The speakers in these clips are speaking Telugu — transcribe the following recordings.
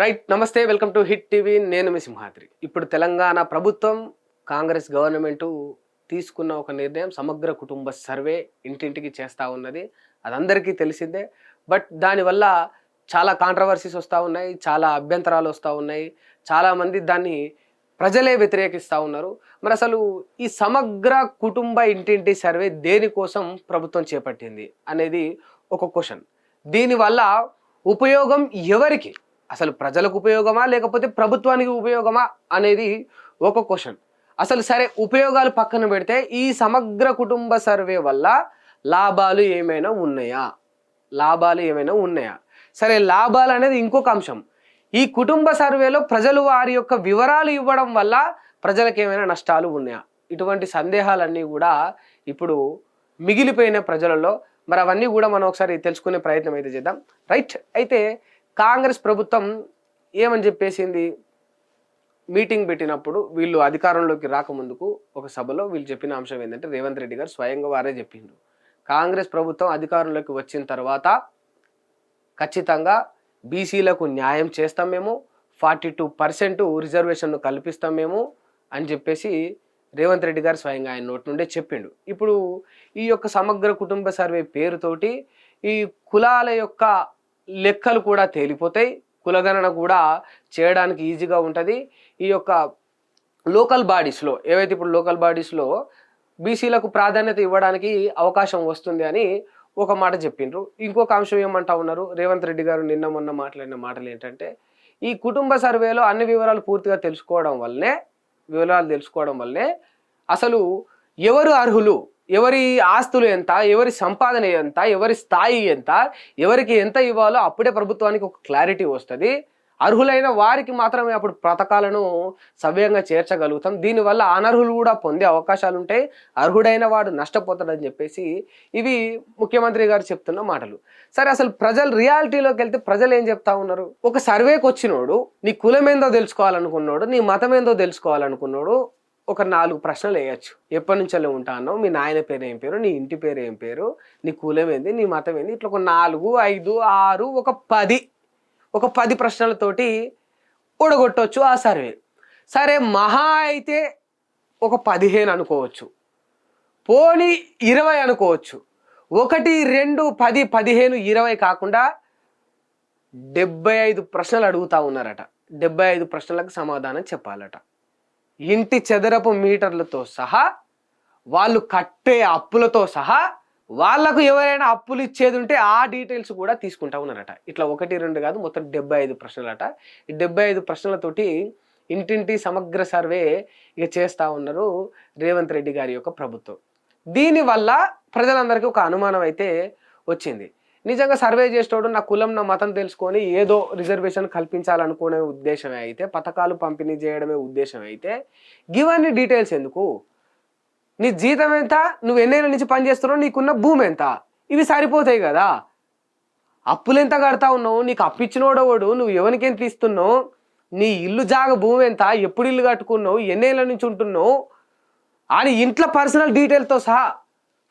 రైట్ నమస్తే వెల్కమ్ టు హిట్ టీవీ నేను మీ సింహాద్రి. ఇప్పుడు తెలంగాణ ప్రభుత్వం కాంగ్రెస్ గవర్నమెంట్ తీసుకున్న ఒక నిర్ణయం సమగ్ర కుటుంబ సర్వే ఇంటింటికి చేస్తూ ఉన్నది. అది అందరికీ తెలిసిందే బట్ దానివల్ల చాలా కాంట్రవర్సీస్ వస్తూ ఉన్నాయి చాలా అభ్యంతరాలు వస్తూ ఉన్నాయి. చాలామంది దాన్ని ప్రజలే వ్యతిరేకిస్తూ ఉన్నారు. మరి అసలు ఈ సమగ్ర కుటుంబ ఇంటింటి సర్వే దేనికోసం ప్రభుత్వం చేపట్టింది అనేది ఒక క్వశ్చన్ దీనివల్ల ఉపయోగం ఎవరికి? అసలు ప్రజలకు ఉపయోగమా లేకపోతే ప్రభుత్వానికి ఉపయోగమా అనేది ఒక క్వశ్చన్ అసలు సరే ఉపయోగాలు పక్కన పెడితే ఈ సమగ్ర కుటుంబ సర్వే వల్ల లాభాలు ఏమైనా ఉన్నాయా? లాభాలు ఏమైనా ఉన్నాయా? సరే లాభాలు అనేది ఇంకొక అంశం. ఈ కుటుంబ సర్వేలో ప్రజలు వారి యొక్క వివరాలు ఇవ్వడం వల్ల ప్రజలకు ఏమైనా నష్టాలు ఉన్నాయా? ఇటువంటి సందేహాలన్నీ కూడా ఇప్పుడు మిగిలిపోయిన ప్రజలలో. మరి అవన్నీ కూడా మనం ఒకసారి తెలుసుకునే ప్రయత్నం అయితే చేద్దాం. రైట్ అయితే కాంగ్రెస్ ప్రభుత్వం ఏమని చెప్పేసింది? మీటింగ్ పెట్టినప్పుడు వీళ్ళు అధికారంలోకి రాకముందుకు ఒక సభలో వీళ్ళు చెప్పిన అంశం ఏంటంటే రేవంత్ రెడ్డి గారు స్వయంగా వారే చెప్పిండ్రు కాంగ్రెస్ ప్రభుత్వం అధికారంలోకి వచ్చిన తర్వాత ఖచ్చితంగా బీసీలకు న్యాయం చేస్తాం మేము ఫార్టీ టూ పర్సెంట్ రిజర్వేషన్ను కల్పిస్తాం మేము అని చెప్పేసి రేవంత్ రెడ్డి గారు స్వయంగా ఆయన నోటి నుండే చెప్పిండు. ఇప్పుడు ఈ యొక్క సమగ్ర కుటుంబ సర్వే పేరుతోటి ఈ కులాల యొక్క లెక్కలు కూడా తేలిపోతాయి. కులగణన కూడా చేయడానికి ఈజీగా ఉంటుంది. ఈ యొక్క లోకల్ బాడీస్లో ఏవైతే ఇప్పుడు లోకల్ బాడీస్లో బీసీలకు ప్రాధాన్యత ఇవ్వడానికి అవకాశం వస్తుంది అని ఒక మాట చెప్పిండ్రు. ఇంకొక అంశం ఏమంటా ఉన్నారు? రేవంత్ రెడ్డి గారు నిన్న మొన్న మాట్లాడిన మాటలు ఏంటంటే ఈ కుటుంబ సర్వేలో అన్ని వివరాలు పూర్తిగా తెలుసుకోవడం వల్లనే వివరాలు తెలుసుకోవడం వల్లే అసలు ఎవరు అర్హులు? ఎవరి ఆస్తులు ఎంత ఎవరి సంపాదన ఎంత ఎవరి స్థాయి ఎంత ఎవరికి ఎంత ఇవ్వాలో అప్పుడే ప్రభుత్వానికి ఒక క్లారిటీ వస్తుంది. అర్హులైన వారికి మాత్రమే అప్పుడు పథకాలను సవ్యంగా చేర్చగలుగుతాం. దీనివల్ల అనర్హులు కూడా పొందే అవకాశాలు ఉంటాయి అర్హుడైన వాడు నష్టపోతాడని చెప్పేసి ఇవి ముఖ్యమంత్రి గారు చెప్తున్న మాటలు. సరే అసలు ప్రజలు రియాలిటీలోకి వెళ్తే ప్రజలు ఏం చెప్తా ఉన్నారు? ఒక సర్వేకి వచ్చినోడు నీ కులం ఏందో తెలుసుకోవాలనుకున్నాడు నీ మతం ఏందో తెలుసుకోవాలనుకున్నాడు ఒక నాలుగు ప్రశ్నలు వేయచ్చు. ఎప్పటి నుంచో ఉంటానో మీ నాయన పేరు ఏం పేరు? నీ ఇంటి పేరు ఏం పేరు? నీ కులం ఏంది? నీ మతం ఏంది? ఇట్లా ఒక నాలుగు ఐదు ఆరు ఒక పది. ఒక పది ప్రశ్నలతోటి ఊడగొట్టవచ్చు ఆ సర్వే. సరే మహా అయితే ఒక పదిహేను అనుకోవచ్చు. పోనీ ఇరవై అనుకోవచ్చు. ఒకటి రెండు పది పదిహేను ఇరవై కాకుండా డెబ్బై ఐదు ప్రశ్నలు అడుగుతా ఉన్నారట. డెబ్బై ఐదు ప్రశ్నలకు సమాధానం చెప్పాలట. ఇంటి చదరపు మీటర్లతో సహా వాళ్ళు కట్టే అప్పులతో సహా వాళ్ళకు ఎవరైనా అప్పులు ఇచ్చేది ఉంటే ఆ డీటెయిల్స్ కూడా తీసుకుంటా ఉన్నారట. ఇట్లా ఒకటి రెండు కాదు మొత్తం డెబ్బై ఐదు ప్రశ్నలట. ఈ డెబ్బై ఐదు ప్రశ్నలతోటి ఇంటింటి సమగ్ర సర్వే ఇక చేస్తూ ఉన్నారు రేవంత్ రెడ్డి గారి యొక్క ప్రభుత్వం. దీనివల్ల ప్రజలందరికీ ఒక అనుమానం అయితే వచ్చింది. నిజంగా సర్వే చేసేటోడు నా కులం నా మతం తెలుసుకొని ఏదో రిజర్వేషన్ కల్పించాలనుకునే ఉద్దేశమే అయితే పథకాలు పంపిణీ చేయడమే ఉద్దేశం అయితే గివన్నీ డీటెయిల్స్ ఎందుకు? నీ జీతం ఎంత? నువ్వు ఎన్నేళ్ళ నుంచి పని చేస్తున్నావు? నీకున్న భూమి ఎంత? ఇవి సరిపోతాయి కదా. అప్పులు ఎంత కడతా ఉన్నావు? నీకు అప్పిచ్చినోడవాడు నువ్వు ఎవరికి ఎంత ఇస్తున్నావు? నీ ఇల్లు జాగ భూమి ఎంత? ఎప్పుడు ఇల్లు కట్టుకున్నావు? ఎన్నేళ్ళ నుంచి ఉంటున్నావు? అని ఇంట్లో పర్సనల్ డీటెయిల్తో సహా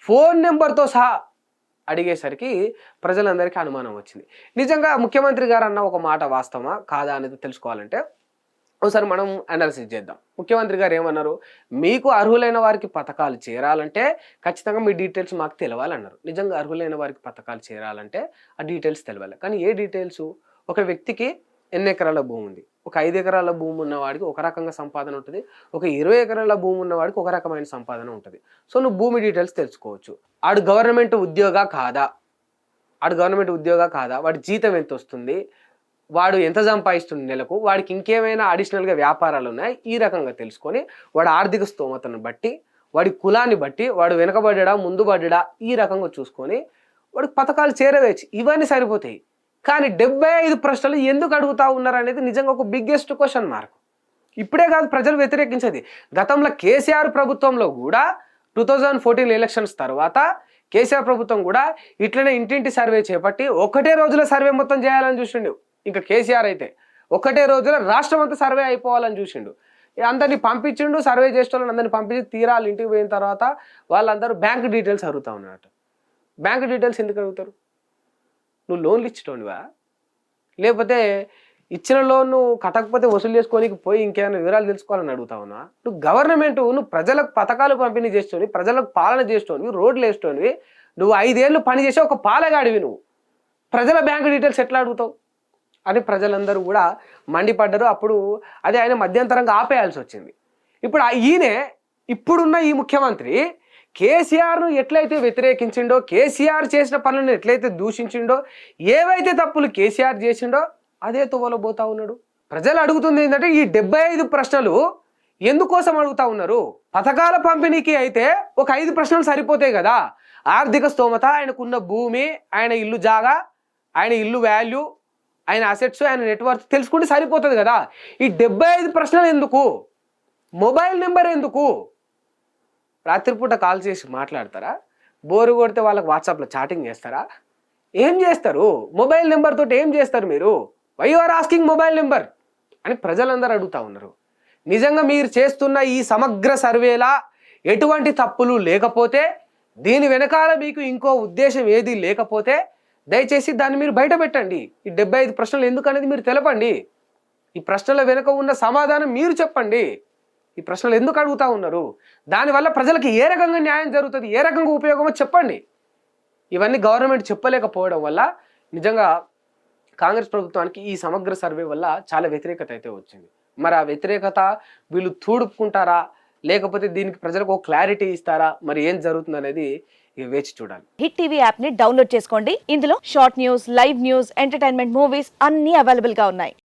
ఫోన్ నెంబర్తో సహా అడిగేసరికి ప్రజలందరికీ అనుమానం వచ్చింది. నిజంగా ముఖ్యమంత్రి గారు అన్న ఒక మాట వాస్తవమా? కాదా అనేది తెలుసుకోవాలంటే ఒకసారి మనం అనాలిసిస్ చేద్దాం. ముఖ్యమంత్రి గారు ఏమన్నారు? మీకు అర్హులైన వారికి పథకాలు చేరాలంటే ఖచ్చితంగా మీ డీటెయిల్స్ మాకు తెలవాలన్నారు. నిజంగా అర్హులైన వారికి పథకాలు చేరాలంటే ఆ డీటెయిల్స్ తెలవాలి. కానీ ఏ డీటెయిల్స్ ఒక వ్యక్తికి ఎన్ని ఎకరాల భూమి ఉంది? ఒక ఐదు ఎకరాల భూమి ఉన్నవాడికి ఒక రకంగా సంపాదన ఉంటుంది. ఒక ఇరవై ఎకరాల భూమి ఉన్నవాడికి ఒక రకమైన సంపాదన ఉంటుంది. సో నువ్వు భూమి డీటెయిల్స్ తెలుసుకోవచ్చు. ఆడు గవర్నమెంట్ ఉద్యోగ కాదా? ఆడు గవర్నమెంట్ ఉద్యోగా కాదా? వాడి జీతం ఎంత వస్తుంది వాడు ఎంత సంపాదిస్తుంది నెలకు? వాడికి ఇంకేమైనా అడిషనల్గా వ్యాపారాలు ఉన్నాయి? ఈ రకంగా తెలుసుకొని వాడి ఆర్థిక స్తోమతను బట్టి వాడి కులాన్ని బట్టి వాడు వెనకబడ్డా ముందుబడ్డా ఈ రకంగా చూసుకొని వాడికి పథకాలు చేరవేచ్చు ఇవన్నీ సరిపోతాయి. కానీ డెబ్బై ఐదు ప్రశ్నలు ఎందుకు అడుగుతా ఉన్నారు అనేది నిజంగా ఒక బిగ్గెస్ట్ క్వశ్చన్ మార్క్ ఇప్పుడే కాదు ప్రజలు వ్యతిరేకించేది. గతంలో కేసీఆర్ ప్రభుత్వంలో కూడా టూ థౌజండ్ ఫోర్టీన్ ఎలక్షన్స్ తర్వాత కేసీఆర్ ప్రభుత్వం కూడా ఇట్లనే ఇంటింటి సర్వే చేపట్టి ఒకటే రోజులో సర్వే మొత్తం చేయాలని చూసిండు. ఇంకా కేసీఆర్ అయితే ఒకటే రోజులో రాష్ట్రం అంతా సర్వే అయిపోవాలని చూసిండు. ఇక అందరినీ పంపించిండు సర్వే చేసేటోళ్ళని అందరినీ పంపించి తీరాలు ఇంటికి పోయిన తర్వాత వాళ్ళందరూ బ్యాంక్ డీటెయిల్స్ అడుగుతా ఉన్నారట. బ్యాంక్ డీటెయిల్స్ ఎందుకు అడుగుతారు? నువ్వు లోన్లు ఇచ్చేటోనివా లేకపోతే ఇచ్చిన లోన్ నువ్వు కట్టకపోతే వసూలు చేసుకోనికి పోయి ఇంకేమైనా వివరాలు తెలుసుకోవాలని అడుగుతావునా నువ్వు గవర్నమెంట్ నువ్వు ప్రజలకు పథకాలు పంపిణీ చేస్తోని ప్రజలకు పాలన చేస్తోని రోడ్లు వేస్తోని నువ్వు ఐదేళ్ళు పని చేసి ఒక పాలగాడివి నువ్వు. ప్రజల బ్యాంక్ డీటెయిల్స్ ఎట్లా అడుగుతావు? అని ప్రజలందరూ కూడా మండిపడ్డారు. అప్పుడు అదే ఆయన మధ్యంతరంగా ఆపేయాల్సి వచ్చింది. ఇప్పుడు ఆ- ఈయనే ఇప్పుడున్న ఈ ముఖ్యమంత్రి కేసీఆర్ను ఎట్లయితే వ్యతిరేకించిండో కేసీఆర్ చేసిన పనులను ఎట్లయితే దూషించిండో ఏవైతే తప్పులు కేసీఆర్ చేసిండో అదే తువ్వలో పోతా ఉన్నాడు. ప్రజలు అడుగుతుంది ఏంటంటే ఈ డెబ్బై ఐదు ప్రశ్నలు ఎందుకోసం అడుగుతా ఉన్నారు? పథకాల పంపిణీకి అయితే ఒక ఐదు ప్రశ్నలు సరిపోతాయి కదా. ఆర్థిక స్తోమత ఆయనకున్న భూమి ఆయన ఇల్లు జాగా ఆయన ఇల్లు వాల్యూ ఆయన అసెట్స్ ఆయన నెట్వర్క్ తెలుసుకుంటే సరిపోతుంది కదా. ఈ డెబ్బై ఐదు ప్రశ్నలు ఎందుకు? మొబైల్ నెంబర్ ఎందుకు? రాత్రిపూట కాల్ చేసి మాట్లాడతారా? బోరు కొడితే వాళ్ళకి వాట్సాప్లో చాటింగ్ చేస్తారా? ఏం చేస్తారు? మొబైల్ నెంబర్ తోటి ఏం చేస్తారు మీరు? Why are asking mobile number? అని ప్రజలందరూ అడుగుతా ఉన్నారు. నిజంగా మీరు చేస్తున్న ఈ సమగ్ర సర్వేలా ఎటువంటి తప్పులు లేకపోతే దీని వెనకాల మీకు ఇంకో ఉద్దేశం ఏది లేకపోతే దయచేసి దాన్ని మీరు బయట పెట్టండి. ఈ డెబ్బై ఐదు ప్రశ్నలు ఎందుకనేది మీరు తెలపండి. ఈ ప్రశ్నల వెనుక ఉన్న సమాధానం మీరు చెప్పండి. ఈ ప్రశ్నలు ఎందుకు అడుగుతా ఉన్నారు? దానివల్ల ప్రజలకు ఏ రకంగా న్యాయం జరుగుతుంది ఏ రకంగా ఉపయోగమో చెప్పండి. ఇవన్నీ గవర్నమెంట్ చెప్పలేకపోవడం వల్ల నిజంగా కాంగ్రెస్ ప్రభుత్వానికి ఈ సమగ్ర సర్వే వల్ల చాలా వ్యతిరేకత అయితే వచ్చింది. మరి ఆ వ్యతిరేకత వీళ్ళు తూడుపుకుంటారా? లేకపోతే దీనికి ప్రజలకు ఒక క్లారిటీ ఇస్తారా? మరి ఏం జరుగుతుంది అనేది వేచి చూడాలి. హిట్ టీవీ యాప్ని డౌన్లోడ్ చేసుకోండి. ఇందులో short news live news entertainment movies అన్ని అవైలబుల్గా ఉన్నాయి.